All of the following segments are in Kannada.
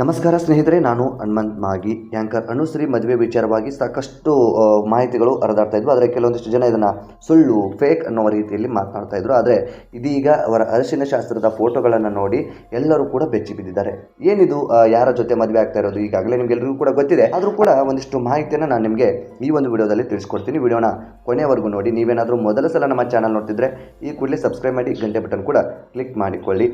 ನಮಸ್ಕಾರ ಸ್ನೇಹಿತರೆ, ನಾನು ಹನುಮಂತ್ ಮಾಗಿ. ಆ್ಯಂಕರ್ ಅನುಶ್ರೀ ಮದುವೆ ವಿಚಾರವಾಗಿ ಸಾಕಷ್ಟು ಮಾಹಿತಿಗಳು ಹರಿದಾಡ್ತಾ ಇದ್ವು. ಆದರೆ ಕೆಲವೊಂದಿಷ್ಟು ಜನ ಇದನ್ನು ಸುಳ್ಳು ಫೇಕ್ ಅನ್ನೋ ರೀತಿಯಲ್ಲಿ ಮಾತನಾಡ್ತಾ ಇದ್ರು. ಆದರೆ ಇದೀಗ ಅವರ ಅರಿಶಿನ ಶಾಸ್ತ್ರದ ಫೋಟೋಗಳನ್ನು ನೋಡಿ ಎಲ್ಲರೂ ಕೂಡ ಬೆಚ್ಚಿ ಬಿದ್ದಿದ್ದಾರೆ. ಏನಿದು ಯಾರ ಜೊತೆ ಮದುವೆ ಆಗ್ತಾ ಇರೋದು ಈಗಾಗಲೇ ನಿಮಗೆಲ್ಲರಿಗೂ ಕೂಡ ಗೊತ್ತಿದೆ. ಆದರೂ ಕೂಡ ಒಂದಿಷ್ಟು ಮಾಹಿತಿಯನ್ನು ನಾನು ನಿಮಗೆ ಈ ಒಂದು ವಿಡಿಯೋದಲ್ಲಿ ತಿಳಿಸ್ಕೊಡ್ತೀನಿ. ವಿಡಿಯೋನ ಕೊನೆಯವರೆಗೂ ನೋಡಿ. ನೀವೇನಾದರೂ ಮೊದಲ ಸಲ ನಮ್ಮ ಚಾನಲ್ ನೋಡ್ತಿದ್ರೆ ಈ ಕೂಡಲೇ ಸಬ್ಸ್ಕ್ರೈಬ್ ಮಾಡಿ, ಗಂಟೆ ಬಟನ್ ಕೂಡ ಕ್ಲಿಕ್ ಮಾಡಿಕೊಳ್ಳಿ.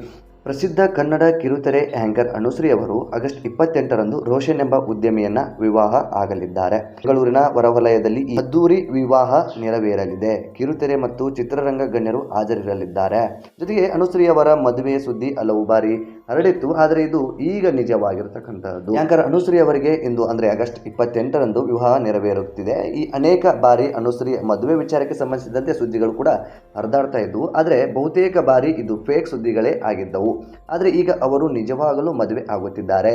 ಪ್ರಸಿದ್ಧ ಕನ್ನಡ ಕಿರುತೆರೆ ಆಂಕರ್ ಅನುಶ್ರೀ ಅವರು ಆಗಸ್ಟ್ ಇಪ್ಪತ್ತೆಂಟರಂದು ರೋಷನ್ ಎಂಬ ಉದ್ಯಮಿಯನ್ನ ವಿವಾಹ ಆಗಲಿದ್ದಾರೆ. ಬೆಂಗಳೂರಿನ ಹೊರವಲಯದಲ್ಲಿ ಈ ಅದ್ದೂರಿ ವಿವಾಹ ನೆರವೇರಲಿದೆ. ಕಿರುತೆರೆ ಮತ್ತು ಚಿತ್ರರಂಗ ಗಣ್ಯರು ಹಾಜರಿರಲಿದ್ದಾರೆ. ಜೊತೆಗೆ ಅನುಶ್ರೀ ಅವರ ಮದುವೆಯ ಸುದ್ದಿ ಹಲವು ಬಾರಿ ಹರಡಿತ್ತು, ಆದರೆ ಇದು ಈಗ ನಿಜವಾಗಿರತಕ್ಕಂಥದ್ದು ಆಂಕರ್ ಅನುಶ್ರೀ ಅವರಿಗೆ ಇಂದು ಅಂದ್ರೆ ಆಗಸ್ಟ್ ಇಪ್ಪತ್ತೆಂಟರಂದು ವಿವಾಹ ನೆರವೇರುತ್ತಿದೆ. ಈ ಅನೇಕ ಬಾರಿ ಅನುಶ್ರೀ ಮದುವೆ ವಿಚಾರಕ್ಕೆ ಸಂಬಂಧಿಸಿದಂತೆ ಸುದ್ದಿಗಳು ಕೂಡ ಹರಿದಾಡ್ತಾ ಇದ್ವು. ಆದರೆ ಬಹುತೇಕ ಬಾರಿ ಇದು ಫೇಕ್ ಸುದ್ದಿಗಳೇ ಆಗಿದ್ದವು. ಆದರೆ ಈಗ ಅವರು ನಿಜವಾಗಲೂ ಮದುವೆ ಆಗುತ್ತಿದ್ದಾರೆ.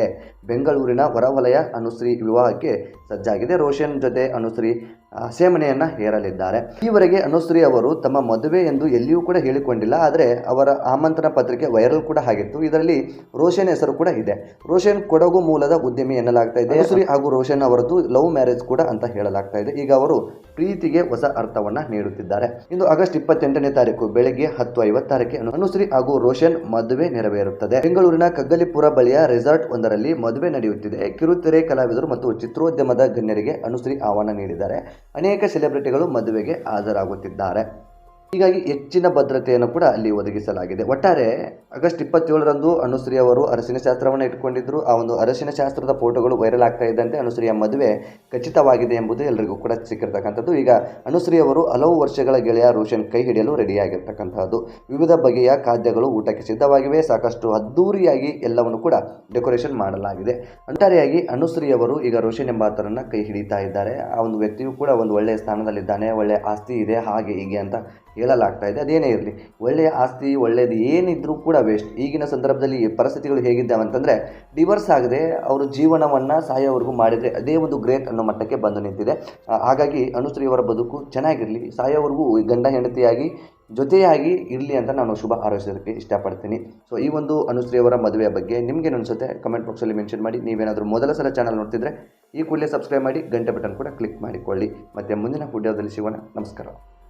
ಬೆಂಗಳೂರಿನ ಹೊರವಲಯ ಅನುಶ್ರೀ ವಿವಾಹಕ್ಕೆ ಸಜ್ಜಾಗಿದೆ. ರೋಷನ್ ಜೊತೆ ಅನುಶ್ರೀ ಸೇಮನೆಯನ್ನ ಹೇರಲಿದ್ದಾರೆ. ಈವರೆಗೆ ಅನುಶ್ರೀ ಅವರು ತಮ್ಮ ಮದುವೆ ಎಂದು ಎಲ್ಲಿಯೂ ಕೂಡ ಹೇಳಿಕೊಂಡಿಲ್ಲ. ಆದರೆ ಅವರ ಆಮಂತ್ರಣ ಪತ್ರಿಕೆ ವೈರಲ್ ಕೂಡ ಆಗಿತ್ತು. ಇದರಲ್ಲಿ ರೋಷನ್ ಹೆಸರು ಕೂಡ ಇದೆ. ರೋಷನ್ ಕೊಡಗು ಮೂಲದ ಉದ್ಯಮಿ ಎನ್ನಲಾಗ್ತಾ ಇದೆ. ಅನುಶ್ರೀ ಹಾಗೂ ರೋಷನ್ ಅವರದ್ದು ಲವ್ ಮ್ಯಾರೇಜ್ ಕೂಡ ಅಂತ ಹೇಳಲಾಗ್ತಾ ಇದೆ. ಈಗ ಅವರು ಪ್ರೀತಿಗೆ ಹೊಸ ಅರ್ಥವನ್ನ ನೀಡುತ್ತಿದ್ದಾರೆ. ಇಂದು ಆಗಸ್ಟ್ ಇಪ್ಪತ್ತೆಂಟನೇ ತಾರೀಕು ಬೆಳಗ್ಗೆ ಹತ್ತು ಐವತ್ತಾರಕ್ಕೆ ಅನು- ಅನುಶ್ರೀ ಹಾಗೂ ರೋಷನ್ ಮದುವೆ ನೆರವೇರುತ್ತದೆ. ಬೆಂಗಳೂರಿನ ಕಗ್ಗಲಿಪುರ ಬಳಿಯ ರೆಸಾರ್ಟ್ ಒಂದರಲ್ಲಿ ಮದುವೆ ನಡೆಯುತ್ತಿದೆ. ಕಿರುತೆರೆ ಕಲಾವಿದರು ಮತ್ತು ಚಿತ್ರೋದ್ಯಮದ ಗಣ್ಯರಿಗೆ ಅನುಶ್ರೀ ಆಹ್ವಾನ ನೀಡಿದ್ದಾರೆ. ಅನೇಕ ಸೆಲೆಬ್ರಿಟಿಗಳು ಮದುವೆಗೆ ಹಾಜರಾಗುತ್ತಿದ್ದಾರೆ. ಹೀಗಾಗಿ ಹೆಚ್ಚಿನ ಭದ್ರತೆಯನ್ನು ಕೂಡ ಅಲ್ಲಿ ಒದಗಿಸಲಾಗಿದೆ. ಒಟ್ಟಾರೆ ಆಗಸ್ಟ್ ಇಪ್ಪತ್ತೇಳರಂದು ಅನುಶ್ರೀ ಅವರು ಅರಸಿನ ಶಾಸ್ತ್ರವನ್ನು ಇಟ್ಕೊಂಡಿದ್ರು. ಆ ಒಂದು ಅರಸಿನ ಶಾಸ್ತ್ರದ ಫೋಟೋಗಳು ವೈರಲ್ ಆಗ್ತಾ ಇದ್ದಂತೆ ಅನುಶ್ರೀಯ ಮದುವೆ ಖಚಿತವಾಗಿದೆ ಎಂಬುದು ಎಲ್ಲರಿಗೂ ಕೂಡ ಸಿಕ್ಕಿರ್ತಕ್ಕಂಥದ್ದು. ಈಗ ಅನುಶ್ರೀ ಅವರು ಹಲವು ವರ್ಷಗಳ ಗೆಳೆಯ ರೋಷನ್ ಕೈ ಹಿಡಿಯಲು ರೆಡಿಯಾಗಿರ್ತಕ್ಕಂಥದ್ದು. ವಿವಿಧ ಬಗೆಯ ಖಾದ್ಯಗಳು ಊಟಕ್ಕೆ ಸಿದ್ಧವಾಗಿವೆ. ಸಾಕಷ್ಟು ಅದ್ದೂರಿಯಾಗಿ ಎಲ್ಲವನ್ನು ಕೂಡ ಡೆಕೋರೇಷನ್ ಮಾಡಲಾಗಿದೆ. ಒಟ್ಟಾರೆಯಾಗಿ ಅನುಶ್ರೀ ಅವರು ಈಗ ರೋಷನ್ ಎಂಬಾತರನ್ನ ಕೈ ಹಿಡಿತಾ ಇದ್ದಾರೆ. ಆ ಒಂದು ವ್ಯಕ್ತಿಯು ಕೂಡ ಒಂದು ಒಳ್ಳೆಯ ಸ್ಥಾನದಲ್ಲಿದ್ದಾನೆ. ಒಳ್ಳೆಯ ಆಸ್ತಿ ಇದೆ. ಹಾಗೆ ಹೀಗೆ ಅಂತ ಹೇಳಲಾಗ್ತಾ ಇದೆ. ಅದೇನೇ ಇರಲಿ, ಒಳ್ಳೆಯ ಆಸ್ತಿ, ಒಳ್ಳೆಯದು ಏನಿದ್ರೂ ಕೂಡ ವೇಸ್ಟ್ ಈಗಿನ ಸಂದರ್ಭದಲ್ಲಿ ಪರಿಸ್ಥಿತಿಗಳು ಹೇಗಿದ್ದಾವೆ ಅಂತಂದರೆ ಡಿವರ್ಸ್ ಆಗದೆ ಅವರು ಜೀವನವನ್ನು ಸಾಯೋವರೆಗೂ ಮಾಡಿದರೆ ಅದೇ ಒಂದು ಗ್ರೇಟ್ ಅನ್ನೋ ಮಟ್ಟಕ್ಕೆ ಬಂದು ನಿಂತಿದೆ. ಹಾಗಾಗಿ ಅನುಶ್ರೀ ಅವರ ಬದುಕು ಚೆನ್ನಾಗಿರಲಿ, ಸಾಯೋವರೆಗೂ ಗಂಡ ಹೆಂಡತಿಯಾಗಿ, ಜೊತೆಯಾಗಿ ಇರಲಿ ಅಂತ ನಾನು ಶುಭ ಹಾರೈಸೋದಕ್ಕೆ ಇಷ್ಟಪಡ್ತೀನಿ. ಸೊ ಈ ಒಂದು ಅನುಶ್ರೀ ಅವರ ಮದುವೆಯ ಬಗ್ಗೆ ನಿಮ್ಗೇನು ಅನಿಸುತ್ತೆ ಕಮೆಂಟ್ ಬಾಕ್ಸಲ್ಲಿ ಮೆನ್ಷನ್ ಮಾಡಿ. ನೀವೇನಾದರೂ ಮೊದಲ ಸಲ ಚಾನಲ್ ನೋಡ್ತಿದ್ರೆ, ಈ ಕೂಡಲೇ ಸಬ್ಸ್ಕ್ರೈಬ್ ಮಾಡಿ, ಗಂಟೆ ಬಟನ್ ಕೂಡ ಕ್ಲಿಕ್ ಮಾಡಿಕೊಳ್ಳಿ. ಮತ್ತು ಮುಂದಿನ ವಿಡಿಯೋದಲ್ಲಿ ಸಿಗೋಣ. ನಮಸ್ಕಾರ.